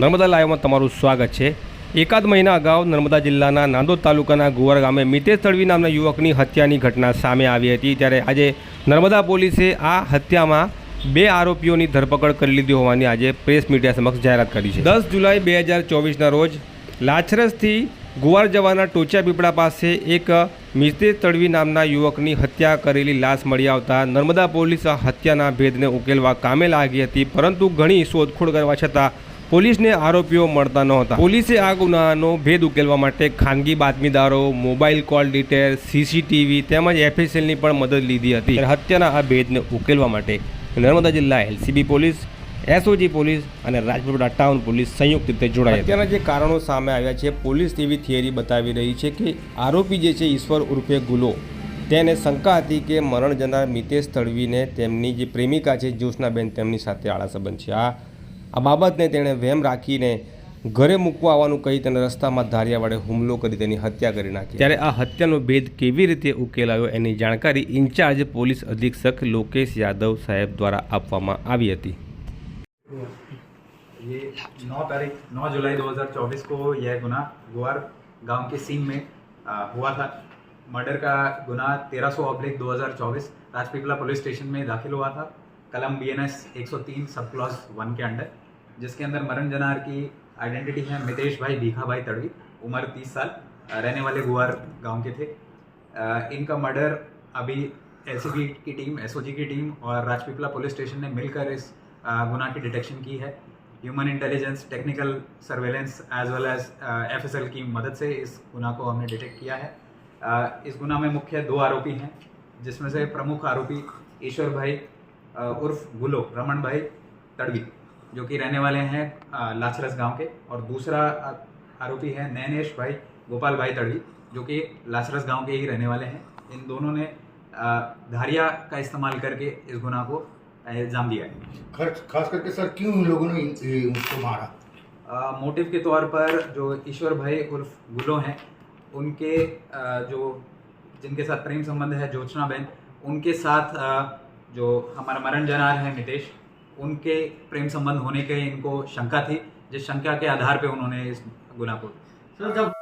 નર્મદા લાઈવમાં તમારું સ્વાગત છે. એકાદ મહિના અગાઉ નર્મદા જિલ્લાના નાંદોદ તાલુકાના ગુવાર ગામે મિતેશ તળવી નામના યુવકની હત્યાની ઘટના સામે આવી હતી. ત્યારે આજે નર્મદા પોલીસે આ હત્યામાં બે આરોપીઓની ધરપકડ કરી લીધી હોવાની આજે પ્રેસ મીડિયા સમક્ષ જાહેરાત કરી છે. દસ જુલાઈ બે હજાર ચોવીસના રોજ લાછરસથી ગુવાર જવાના ટોચા પીપળા પાસે એક મિતેશ તળવી નામના યુવકની હત્યા કરેલી લાશ મળી આવતા નર્મદા પોલીસ આ હત્યાના ભેદને ઉકેલવા કામે લાગી હતી, પરંતુ ઘણી શોધખોળ કરવા છતાં પોલીસને આરોપીઓ મળતા નહોતા. પોલીસે આ ગુનાનો ભેદ ઉકેલવા માટે ખાનગી બાતમીદારો, મોબાઈલ કોલ ડિટેલ, સીસીટીવી તેમજ એફએસએલની પણ મદદ લીધી હતી. હત્યાના આ ભેદને ઉકેલવા માટે નર્મદા જિલ્લા એલસીબી પોલીસ, એસઓજી પોલીસ અને રાજપીપળા ટાઉન પોલીસ સંયુક્ત રીતે જોડાયા અત્યારના જે કારણો સામે આવ્યા છે, પોલીસ એવી થિયરી બતાવી રહી છે કે આરોપી જે છે, ઈશ્વર ઉર્ફે ગુલો. તેને શંકા હતી કે મરણ જનાર મિતેશ તળવીને તેમની જે પ્રેમિકા છે, જ્યોત્સનાબેન, તેમની સાથે આળા સંબંધ છે. આ આ બાબતને તેણે વહેમ રાખીને ઘરે મૂકવા આવવાનું કહી તેને રસ્તામાં ધારિયા વડે હુમલો કરી તેની હત્યા કરી નાખી ત્યારે આ હત્યાનો ભેદ કેવી રીતે ઉકેલાયો એની જાણકારી ઇન્ચાર્જ પોલીસ અધિક્ષક લોકેશ યાદવ સાહેબ દ્વારા આપવામાં આવી હતી ये 9 तारीख 9 जुलाई 2024 को यह गुना गुआर गांव के सीन में आ, हुआ था मर्डर का गुना 1300 ऑब्लिक 2024 राजपीपला पुलिस स्टेशन में दाखिल हुआ था कलम बी एन एस एक सौ तीन सब क्लॉज वन के अंडर जिसके अंदर मरण जनार की आइडेंटिटी है मितेश भाई भीखा भाई तड़वी उम्र 30 साल रहने वाले गुआर गाँव के थे। इनका मर्डर अभी एलसीबी की टीम एसओजी की टीम और राजपीपला पुलिस स्टेशन ने मिलकर इस आ, गुनाह की डिटेक्शन की है। Human intelligence technical surveillance as well as FSL की मदद से इस गुनाह को हमने डिटेक्ट किया है। आ, इस गुनाह में मुख्य दो आरोपी हैं जिसमें से प्रमुख आरोपी ईश्वर भाई उर्फ़ गुलो रमन भाई तड़वी जो कि रहने वाले हैं लाचरस गाँव के। और दूसरा आरोपी है नैनेश भाई गोपाल भाई तड़वी जो कि लाचरस गाँव के ही रहने वाले हैं। इन दोनों ने धारिया का इस्तेमाल करके इस गुनाह को इल्ज़ाम दिया है। खास करके सर क्यों उन लोगों ने उसको मारा? आ, मोटिव के तौर पर जो ईश्वर भाई उर्फ़ गुलो हैं उनके आ, जो जिनके साथ प्रेम संबंध है ज्योत्सना बहन उनके साथ आ, जो हमारा मरण जनार है मितेश उनके प्रेम संबंध होने के इनको शंका थी जिस शंका के आधार पे उन्होंने इस गुना को सर जब